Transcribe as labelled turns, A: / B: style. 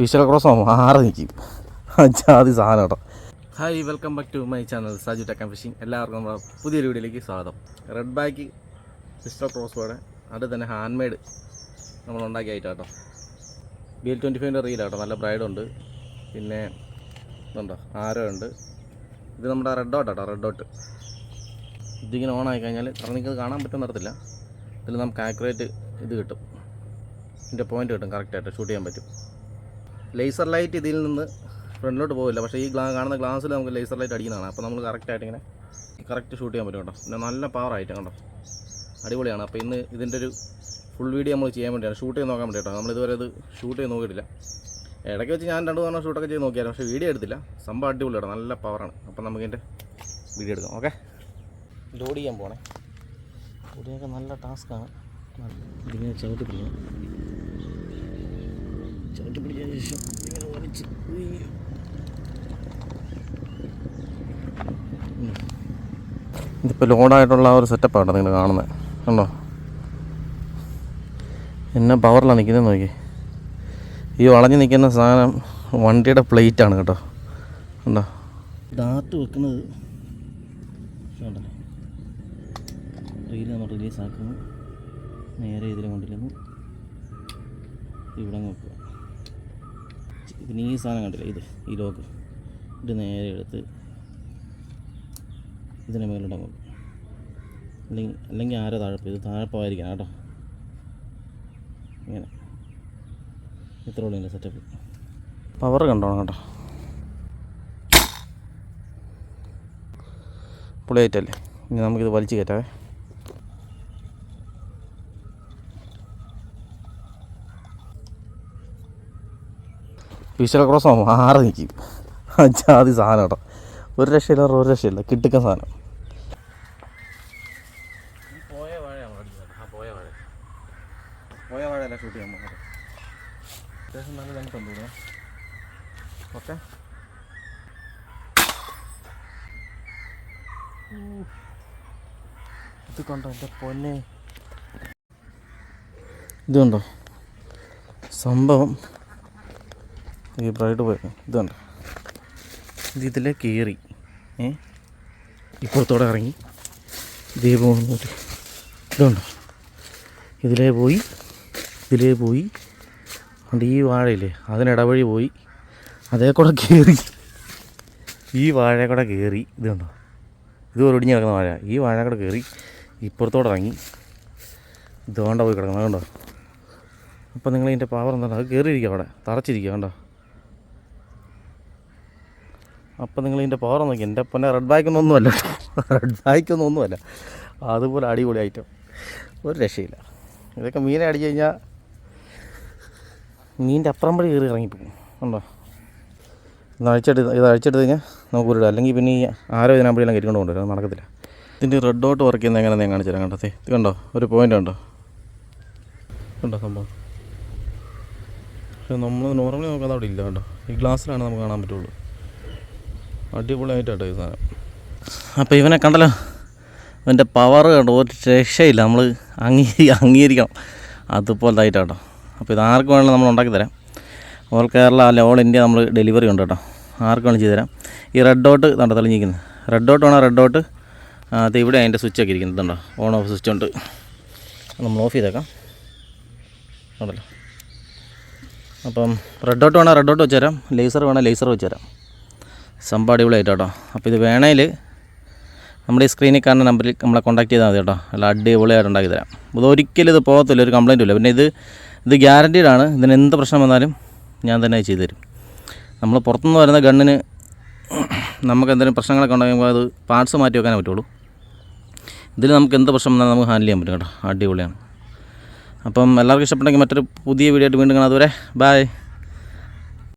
A: വിശൽ cross മാറി നിൽക്കും ജാതി സാധനം കേട്ടോ. Hi welcome back to my channel Saju tech and fishing എല്ലാവർക്കും പുതിയൊരു വീഡിയോയിലേക്ക് സ്വാഗതം. റെഡ് ബാക്ക് വിസ്റ്റർ ക്രോസ് ബോർഡ് അത് തന്നെ ഹാൻഡ് മെയ്ഡ് നമ്മൾ ഉണ്ടാക്കിയ ഐറ്റം കേട്ടോ ബി എൽ ട്വന്റി ഫൈവിന്റെ റീൽ കേട്ടോ നല്ല ബ്രൈഡുണ്ട് പിന്നെ ഇതുണ്ടോ? ആരോ ഉണ്ട്. ഇത് നമ്മുടെ റെഡ് ഡോട്ട് കേട്ടോ റെഡ് ഡോട്ട് ഇതിങ്ങനെ ഓൺ ആയി കഴിഞ്ഞാൽ കാരണം നിങ്ങൾക്ക് കാണാൻ പറ്റുന്ന നടത്തില്ല ഇതിൽ നമുക്ക് ആക്യുറേറ്റ് ഇത് കിട്ടും. ഇതിന്റെ പോയിന്റ് കിട്ടും കറക്റ്റായിട്ട് ഷൂട്ട് ചെയ്യാൻ പറ്റും. ലേസർ ലൈറ്റ് ഇതിൽ നിന്ന് ഫ്രണ്ടിലോട്ട് പോകില്ല പക്ഷേ ഈ ഗ്ലാ കാണുന്ന ഗ്ലാസ്സിൽ നമുക്ക് ലേസർ ലൈറ്റ് അടിക്കുന്നതാണ്. അപ്പോൾ നമ്മൾ കറക്റ്റായിട്ട് ഇങ്ങനെ കറക്റ്റ് ഷൂട്ട് ചെയ്യാൻ പറ്റും കേട്ടോ. പിന്നെ നല്ല പവർ ആയിട്ട് കേട്ടോ അടിപൊളിയാണ്. അപ്പോൾ ഇന്ന് ഇതിന്റെ ഒരു ഫുൾ വീഡിയോ നമ്മൾ ചെയ്യാൻ വേണ്ടിയാണ്. ഷൂട്ട് ചെയ്ത് നോക്കാൻ വേണ്ടി കേട്ടോ നമ്മൾ ഇതുവരെ ഇത് ഷൂട്ട് ചെയ്ത് നോക്കിയിട്ടില്ല. ഇടയ്ക്ക് വെച്ച് ഞാൻ രണ്ട് തവണ ഷൂട്ടൊക്കെ ചെയ്ത് നോക്കിയായിരുന്നു. പക്ഷേ വീഡിയോ എടുത്തില്ല. സംഭവം അടിപൊളിയാണ് നല്ല പവറാണ് അപ്പോൾ നമുക്ക് വീഡിയോ എടുക്കാം. ഓക്കെ ലോഡ് ചെയ്യാൻ പോകണേ ഓടിയൊക്കെ നല്ല ടാസ്ക്കാണ് ഇതിങ്ങനെ ചവിട്ടി ചവിട്ടി പിടിച്ചതിന് ശേഷം ഇങ്ങനെ വലിച്ച്. ഇതിപ്പോൾ ലോഡായിട്ടുള്ള ഒരു സെറ്റപ്പാണ് നിങ്ങൾ കാണുന്നത് കണ്ടോ? എന്നെ പവറിലാണ് നിൽക്കുന്നത് നോക്കി ഈ വളഞ്ഞു നിൽക്കുന്ന സാധനം വണ്ടിയുടെ പ്ലേറ്റ് ആണ് കേട്ടോ. കണ്ടോ? ഡാർട്ട് വെക്കുന്നത് റീൽ നമ്മൾ റിലീസ് ആക്കുന്നു. നേരെ ഇതിൽ കൊണ്ടിരുന്നു ഇവിടെ വെക്കുക പിന്നെ ഈ സാധനം കണ്ടില്ല? ഇത് ഈ ലോക്ക്. ഇത് നേരെ എടുത്ത് ഇതിന് മേലോട്ട് നോക്കും അല്ലെങ്കിൽ അല്ലെങ്കിൽ ആരോ താഴെ ഇത് താഴെ പോയിരിക്കണം കേട്ടോ. ഇങ്ങനെ. ഇത്ര ഉള്ളൂ സെറ്റപ്പ് പവർ കണ്ടോണം കേട്ടോ. പുളിയായിട്ടല്ലേ ഇനി നമുക്കിത് വലിച്ചു കയറ്റാവേ. വിശൽ ക്രോസ് മാറി നിൽക്കും ജാതി സാധനം കേട്ടോ. ഒരു രക്ഷയില്ല ഒരു രക്ഷയില്ല. കിട്ടിക്കുന്ന സാധനം. ഓക്കെ. ഇത് കണ്ടോ എന്റെ പൊന്നെ? ഇതുണ്ടോ സംഭവം ഈ ബ്രൈഡ് പോയി ഇതുണ്ട് ഇത് ഇതിലെ കയറി ഏ? ഇപ്പുറത്തോടെ ഇറങ്ങി. ഇതേ പോകുന്നൊരു ഇതുണ്ട് ഇതിലേ പോയി ഇതിലേ പോയി. അതുകൊണ്ട് ഈ വാഴയില്ലേ? അതിനിടവഴി പോയി. അതേ കൂടെ കയറി ഈ വാഴ കൂടെ കയറി ഇതുണ്ടോ ഇത് ഒരൊടിഞ്ഞ് കിടക്കുന്ന വാഴ. ഈ വാഴ കൂടെ കയറി ഇപ്പുറത്തോടെ ഇറങ്ങി. ഇതുകൊണ്ടാ പോയി കിടക്കുന്നത് കണ്ടോ? അപ്പം നിങ്ങൾ ഇതിന്റെ പവർ എന്താണ് അത് കയറിയിരിക്കുക അവിടെ. തറച്ചിരിക്കുക കണ്ടോ? അപ്പം നിങ്ങൾ ഇതിന്റെ പവർ നോക്കി. എന്റെ പൊന്നെ റെഡ് ബാക്കൊന്നും ഒന്നുമല്ല റെഡ് ബാക്കൊന്നും ഒന്നുമല്ല. അതുപോലെ അടിപൊളി ഐറ്റം ഒരു രക്ഷയില്ല. ഇതൊക്കെ മീനെ അടിച്ചു കഴിഞ്ഞാൽ മീനിന്റെ അപ്പുറം വഴി കയറി ഇറങ്ങിപ്പോകും. ഉണ്ടോ? ഇത് അഴിച്ചെടുത്ത് ഇത് അഴിച്ചെടുത്ത് കഴിഞ്ഞാൽ നമുക്ക് ഉരുടാം. അല്ലെങ്കിൽ പിന്നെ ഈ ആരോ ഇതിനമ്പടിയെല്ലാം കയറ്റിക്കൊണ്ട് കൊണ്ടുവരും അത് നടക്കത്തില്ല. ഇതിന്റെ റെഡ് ഡോട്ട് വർക്ക് ചെയ്യുന്ന എങ്ങനെ ഞാൻ കാണിച്ചു തരാം കണ്ടോ ഇത് കണ്ടോ? ഒരു പോയിന്റ് ഉണ്ടോ? കണ്ടോ സംഭവം? നമ്മൾ നോർമലി നോക്കാതെ അവിടെ ഇല്ല കേട്ടോ. ഈ ഗ്ലാസ്സിലാണ് നമുക്ക് കാണാൻ പറ്റുള്ളൂ. അടിപൊളിയായിട്ടോ ഈ സാധനം. അപ്പോൾ ഇവനെ കണ്ടല്ലോ? ഇവന്റെ പവർ കണ്ടോ? ഒരു രക്ഷയില്ല. നമ്മൾ അംഗീകരി അംഗീകരിക്കണം. ആയിട്ടാണ് ആയിട്ടാട്ടോ അപ്പോൾ ഇത് ആർക്ക് വേണമെങ്കിലും നമ്മൾ ഉണ്ടാക്കി തരാം. ഓൾ കേരള അല്ല ഓൾ ഇന്ത്യ നമ്മൾ ഡെലിവറി ഉണ്ട് കേട്ടോ ആർക്ക് വേണം ചെയ്തു തരാം. ഈ റെഡ് ഡോട്ട് കണ്ടോ തെളിഞ്ഞിരിക്കുന്നത്? റെഡ് ഡോട്ട് വേണോ റെഡ് ഡോട്ട് അത് ഇവിടെ അതിന്റെ സ്വിച്ചൊക്കെ ഇരിക്കുന്നത് കേട്ടോ ഓൺ ഓഫ് സ്വിച്ച് ഉണ്ട്. നമ്മൾ ഓഫ് ചെയ്തേക്കാം. ഉണ്ടല്ലോ. അപ്പം റെഡ് ഡോട്ട് വേണോ? റെഡ് ഡോട്ട് വെച്ച് തരാം. ലേസർ വേണോ? ലേസർ വെച്ച് തരാം. സംഭവം അടിപൊളിയായിട്ട് കേട്ടോ അപ്പോൾ ഇത് വേണേൽ നമ്മുടെ ഈ സ്ക്രീനിൽ കാണുന്ന നമ്പറിൽ നമ്മളെ കോൺടാക്ട് ചെയ്താൽ മതി കേട്ടോ അല്ല അടിപൊളിയായിട്ട് ഉണ്ടാക്കി തരാം. ഇത് ഒരിക്കലും ഇത് പോകത്തില്ല ഒരു കംപ്ലൈന്റും ഇല്ല. പിന്നെ ഇത് ഇത് ഗ്യാരന്റീഡ് ആണ്. ഇതിന് എന്ത് പ്രശ്നം വന്നാലും ഞാൻ തന്നെ ചെയ്തു തരും. നമ്മൾ പുറത്തുനിന്ന് വരുന്ന ഗണ്ണിന് നമുക്ക് എന്തെങ്കിലും പ്രശ്നങ്ങളൊക്കെ ഉണ്ടാകുമ്പോൾ അത് പാർട്സ് മാറ്റി വെക്കാനേ പറ്റുള്ളൂ. ഇതിൽ നമുക്ക് എന്ത് പ്രശ്നം വന്നാലും നമുക്ക് ഹാൻഡിൽ ചെയ്യാൻ പറ്റും കേട്ടോ. അടിപൊളിയാണ്. അപ്പം എല്ലാവർക്കും ഇഷ്ടപ്പെട്ടെങ്കിൽ മറ്റൊരു പുതിയ വീഡിയോ ആയിട്ട് വീണ്ടും കാണാം. അതുവരെ ബൈ